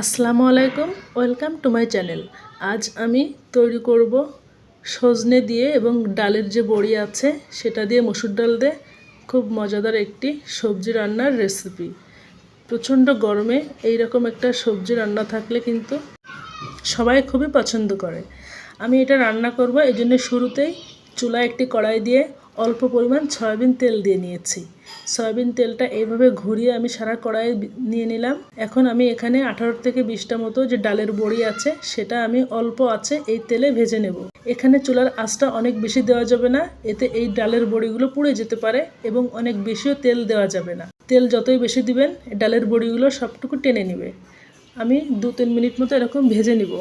আসসালামু আলাইকুম, welcome to my channel. আজ আমি তৈরি করব সজনে দিয়ে এবং ডালের যে বড়ি আছে, সেটা দিয়ে মসুর ডাল দিয়ে খুব মজাদার একটি সবজি রান্নার রেসিপি প্রচণ্ড গরমে এই রকম একটা সবজি রান্না থাকলে কিন্তু সবাই খুবই পছন্দ করে। আমি এটা রান্না করব এই জন্য শুরুতেই চুলা একটি কড়াই দিয়ে অল্প পরিমাণ সয়াবিন তেল দিয়ে নিয়েছি। সয়াবিন তেলটা এইভাবে ঘুরিয়ে আমি সারা কড়াই নিয়ে নিলাম। এখন আমি এখানে আঠারো থেকে বিশটা মতো যে ডালের বড়ি আছে, সেটা আমি অল্প আছে এই তেলে ভেজে নেব। এখানে চুলার আঁচটা অনেক বেশি দেওয়া যাবে না, এতে এই ডালের বড়িগুলো পুড়ে যেতে পারে এবং অনেক বেশিও তেল দেওয়া যাবে না। তেল যতই বেশি দিবেন, ডালের বড়িগুলো সবটুকু টেনে নেবে। আমি দু তিন মিনিট মতো এরকম ভেজে নিব।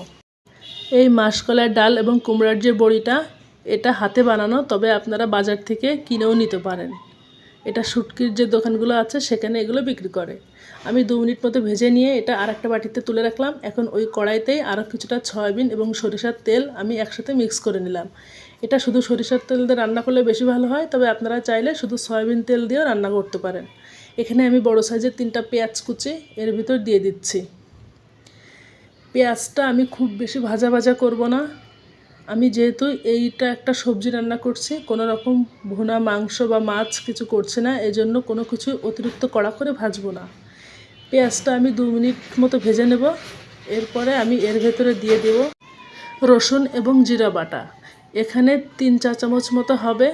এই মাসকলার ডাল এবং কুমড়ার যে বড়িটা এটা হাতে বানানো, তবে আপনারা বাজার থেকে কিনেও নিতে পারেন। এটা শুটকির যে দোকানগুলো আছে, সেখানে এগুলো বিক্রি করে। আমি দু মিনিট মতো ভেজে নিয়ে এটা আর একটা বাটিতে তুলে রাখলাম। এখন ওই কড়াইতেই আরও কিছুটা সয়াবিন এবং সরিষার তেল আমি একসাথে মিক্স করে নিলাম। এটা শুধু সরিষার তেল দিয়ে রান্না করলে বেশি ভালো হয়, তবে আপনারা চাইলে শুধু সয়াবিন তেল দিয়েও রান্না করতে পারেন। এখানে আমি বড় সাইজের তিনটা পেঁয়াজ কুচি এর ভিতর দিয়ে দিচ্ছি। পেঁয়াজটা আমি খুব বেশি ভাজা ভাজা করব না। আমি যেহেতু এইটা একটা সবজি রান্না করছি, কোনো রকম ভুনা, মাংস বা মাছ কিছু করছি না, এজন্য কোনো কিছু অতিরিক্ত কড়া করে ভাজবো না। পেঁয়াজটা আমি দু মিনিট মতো ভেজে নেব, এরপরে আমি এর ভেতরে দিয়ে দেব রসুন এবং জিরা বাটা। এখানে তিন চা চামচ মতো হবে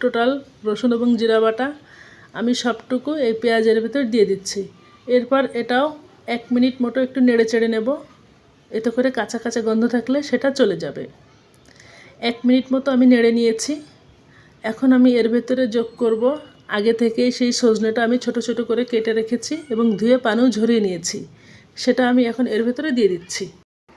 টোটাল রসুন এবং জিরা বাটা। আমি সবটুকু এই পেঁয়াজের ভেতর দিয়ে দিচ্ছি। এরপর এটাও এক মিনিট মতো একটু নেড়ে চেড়ে নেব, এতে করে কাঁচা কাঁচা গন্ধ থাকলে সেটা চলে যাবে। এক মিনিট মতো আমি নেড়ে নিয়েছি। এখন আমি এর ভেতরে যোগ করব। আগে থেকেই সেই সজনেটা আমি ছোট ছোট করে কেটে রেখেছি এবং ধুয়ে পানিও ঝরিয়ে নিয়েছি। সেটা আমি এখন এর ভেতরে দিয়ে দিচ্ছি।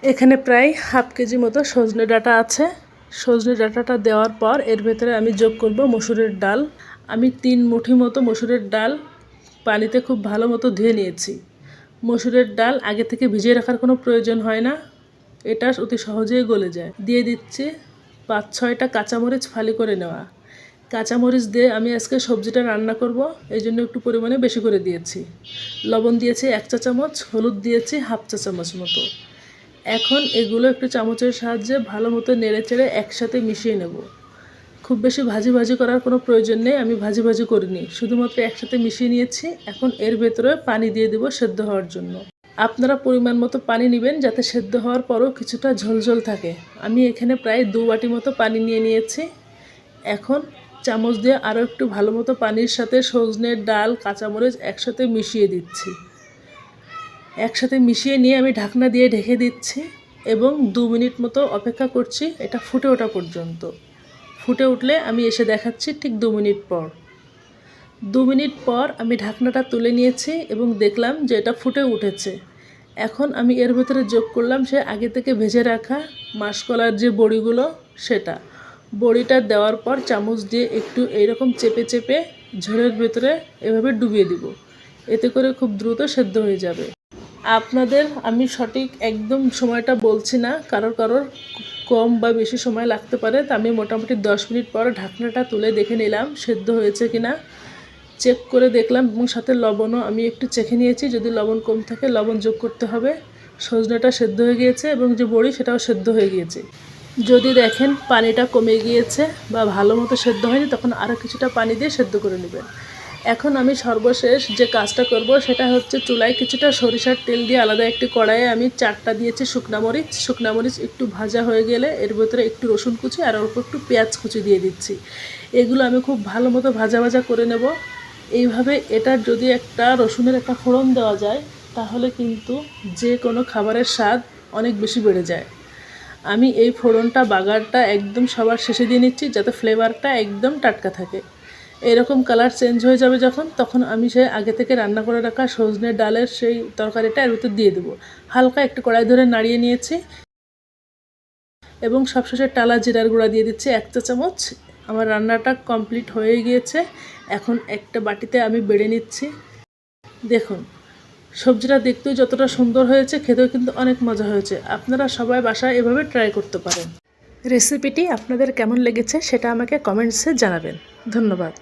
এখানে প্রায় হাফ কেজি মতো সজনে ডাটা আছে। সজনে ডাটাটা দেওয়ার পর এর ভেতরে আমি যোগ করব মসুরের ডাল। আমি তিন মুঠি মতো মসুরের ডাল পানিতে খুব ভালো মতো ধুয়ে নিয়েছি। মসুরের ডাল আগে থেকে ভিজিয়ে রাখার কোনো প্রয়োজন হয় না। এটা অতি সহজেই গলে যায়। দিয়ে দিচ্ছি পাঁচ, ছয়টা কাঁচামরিচ ফালি করে নেওয়া। কাঁচামরিচ দিয়ে আমি আজকে সবজিটা রান্না করব, এই জন্য একটু পরিমাণে বেশি করে দিয়েছি। লবণ দিয়েছি এক চা চামচ, হলুদ দিয়েছি হাফ চা চামচ মতো। এখন এগুলো একটু চামচের সাহায্যে ভালো মতো নেড়ে চেড়ে একসাথে মিশিয়ে নেব। খুব বেশি ভাজি ভাজি করার কোনো প্রয়োজন নেই, আমি ভাজি ভাজি করিনি। শুধুমাত্র একসাথে মিশিয়ে নিয়েছি, এখন এর ভেতরে পানি দিয়ে দেবো সেদ্ধ হওয়ার জন্য। আপনারা পরিমাণ মতো পানি নেবেন যাতে সেদ্ধ হওয়ার পরও কিছুটা ঝোলঝোল থাকে। আমি এখানে প্রায় দু বাটি মতো পানি নিয়ে নিয়েছি। এখন চামচ দিয়ে আরও একটু ভালো মতো পানির সাথে সজনের ডাল, কাঁচামরিচ একসাথে মিশিয়ে দিচ্ছি। একসাথে মিশিয়ে নিয়ে আমি ঢাকনা দিয়ে ঢেকে দিচ্ছি এবং দু মিনিট মতো অপেক্ষা করছি, এটা ফুটে ওঠা পর্যন্ত। ফুটে উঠলে আমি এসে দেখাচ্ছি ঠিক দু মিনিট পর। দু মিনিট পর আমি ঢাকনাটা তুলে নিয়েছি এবং দেখলাম যে এটা ফুটে উঠেছে। এখন আমি এর ভেতরে যোগ করলাম সে আগে থেকে ভেজে রাখা মাসকলার যে বড়িগুলো, সেটা। বড়িটা দেওয়ার পর চামচ দিয়ে একটু এইরকম চেপে চেপে ঝোলের ভেতরে এভাবে ডুবিয়ে দিব। এতে করে খুব দ্রুত সেদ্ধ হয়ে যাবে। আপনাদের আমি সঠিক একদম সময়টা বলছি না, কারোর কারোর কম বা বেশি সময় লাগতে পারে, তা আমি মোটামুটি দশ মিনিট পর ঢাকনাটা তুলে দেখে নিলাম সেদ্ধ হয়েছে কিনা। চেক করে দেখলাম এবং সাথে লবণও আমি একটু চেখে নিয়েছি। যদি লবণ কম থাকে লবণ যোগ করতে হবে। সজনাটা সেদ্ধ হয়ে গিয়েছে এবং যে বড়ি সেটাও সেদ্ধ হয়ে গিয়েছে। যদি দেখেন পানিটা কমে গিয়েছে বা ভালো মতো সেদ্ধ হয়নি, তখন আরও কিছুটা পানি দিয়ে সেদ্ধ করে নেবেন। এখন আমি সর্বশেষ যে কাজটা করব সেটা হচ্ছে চুলায় কিছুটা সরিষার তেল দিয়ে আলাদা একটি কড়াইয়ে আমি চারটা দিয়েছি শুকনা মরিচ। শুকনা মরিচ একটু ভাজা হয়ে গেলে এর ভেতরে একটু রসুন কুচি আর অল্প একটু পেঁয়াজ কুচি দিয়ে দিচ্ছি। এগুলো আমি খুব ভালো মতো ভাজা ভাজা করে নেব। এইভাবে এটার যদি একটা রসুনের একটা ফোড়ন দেওয়া যায়, তাহলে কিন্তু যে কোনো খাবারের স্বাদ অনেক বেশি বেড়ে যায়। আমি এই ফোড়নটা বাগারটা একদম সবার শেষে দিয়ে নিচ্ছি, যাতে ফ্লেভারটা একদম টাটকা থাকে। এরকম কালার চেঞ্জ হয়ে যাবে যখন, তখন আমি সেই আগে থেকে রান্না করে রাখা সজনে ডালের সেই তরকারিটা এর ভিতর দিয়ে দেবো। হালকা একটু কড়াই ধরে নাড়িয়ে নিয়েছি। এবং সবশেষে টালা জিরার গুঁড়া দিয়ে দিচ্ছি এক চা চামচ আমার রান্নাটা কমপ্লিট হয়ে গিয়েছে। এখন একটা বাটিতে আমি বেড়ে নিচ্ছি। দেখুন, সবজিটা দেখতেও যতটা সুন্দর হয়েছে, খেতেও কিন্তু অনেক মজা হয়েছে। আপনারা সবাই বাসায় এভাবে ট্রাই করতে পারেন। রেসিপিটি আপনাদের কেমন লেগেছে সেটা আমাকে কমেন্টসে জানাবেন। ধন্যবাদ।